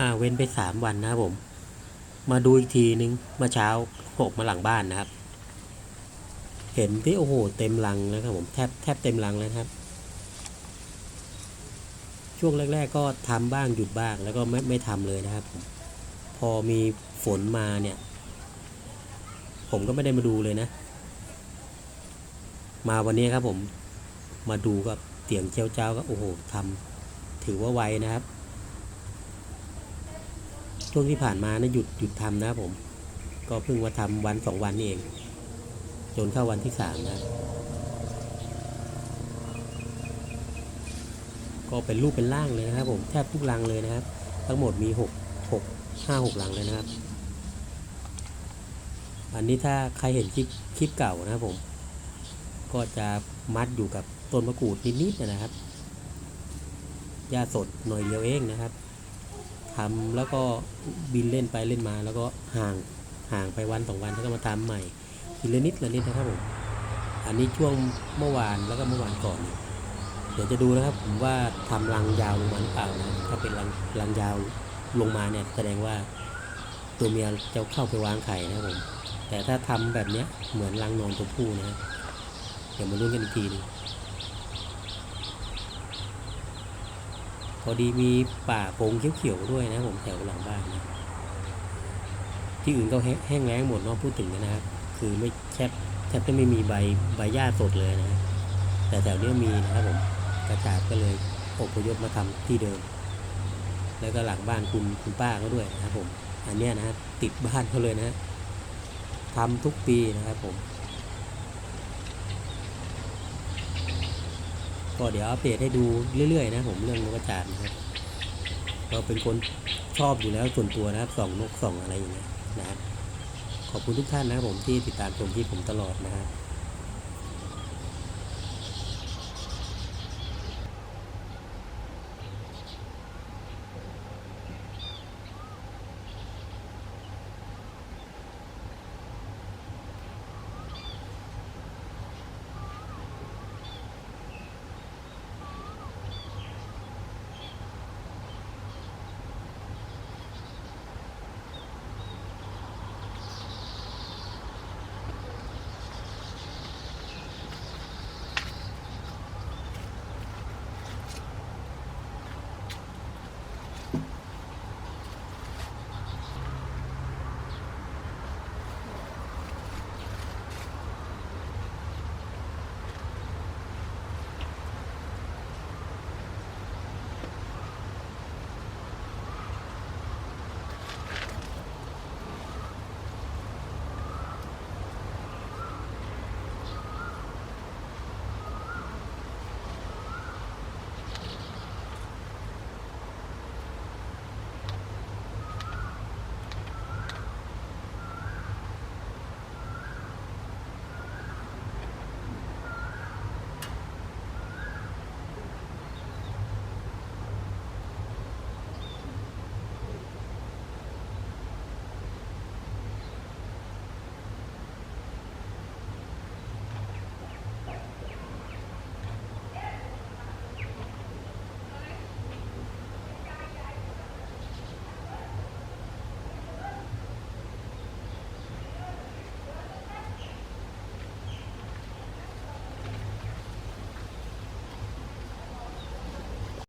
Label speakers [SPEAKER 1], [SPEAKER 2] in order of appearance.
[SPEAKER 1] ่าเว้นไปสามวันนะครับผม มาดูอีกทีนึงเมื่อเช้าหกมาหลังบ้านนะครับ เห็นที่โอ้โหเต็มรังแล้วครับผมแทบแทบเต็มรังแล้วครับ ช่วงแรก ๆ ก็ทำบ้างหยุดบ้างแล้วก็ไม่ไม่ทำเลยนะครับผมพอมีฝนมาเนี่ย ผมก็ไม่ได้มาดูเลยนะ มาวันนี้ครับผมมาดูก็เตียงเจ้าก็โอ้โหทำถือว่าไวนะครับ ช่วงที่ผ่านมานะหยุดหยุดทำนะผม ก็เพิ่งมาทำวันสองวันนี่เอง จนเข้าวันที่สามนะ ก็เป็นรูปเป็นร่างเลยนะครับ ผมแทบทุกรังเลยนะครับ ทั้งหมดมีหกหกห้าหกรังเลยนะครับ อันนี้ถ้าใครเห็นคลิปคลิปเก่านะครับผม ก็จะมัดอยู่กับต้นมะกรูดนิดๆนะครับหญ้าสดหน่อยเดียวเองนะครับ ทำแล้วก็บินเล่นไปเล่นมา แล้วก็ห่างห่างไปวันสองวันแล้วก็มาทำใหม่ทีละนิดละนิดนะครับผมอันนี้ช่วงเมื่อวานแล้วก็เมื่อวานก่อน เดี๋ยวจะดูนะครับ ผมว่าทำรังยาวลงมาหรือเปล่านะถ้าเป็นรังรังยาวลงมาเนี่ยแสดงว่าตัวเมียจะเข้าไปวางไข่นะครับผมแต่ถ้าทำแบบเนี้ยเหมือนรังนอนตัวผู้นะเดี๋ยวมาลุ้นกันอีกทีนึง อดีมีป่าโปงเขียวๆด้วยนะผมแถวหลังบ้านนะที่อื่นก็แห้แห้งแล้งหมดเนาะพูดถึงนะครับ คือไม่แทบแทบจะไม่มีใบใบหญ้าสดเลยนะแต่แถวเนี้ยมีนะครับผมกระจาดก็เลยอพยพมาทำที่เดิม แล้วก็หลังบ้านคุณคุณป้าเขาด้วยนะครับผม อันเนี้ยนะครับติดบ้านเขาเลยนะทำทุกปีนะครับผม ก็เดี๋ยวอัปเดตให้ดูเรื่อยๆนะผมเรื่องนกกระจาดนะครับเราเป็นคนชอบอยู่แล้วส่วนตัวนะครับส่องนกส่องอะไรอย่างเงี้ยนะครับขอบคุณทุกท่านนะครับผมที่ติดตามชมที่ผมตลอดนะครับ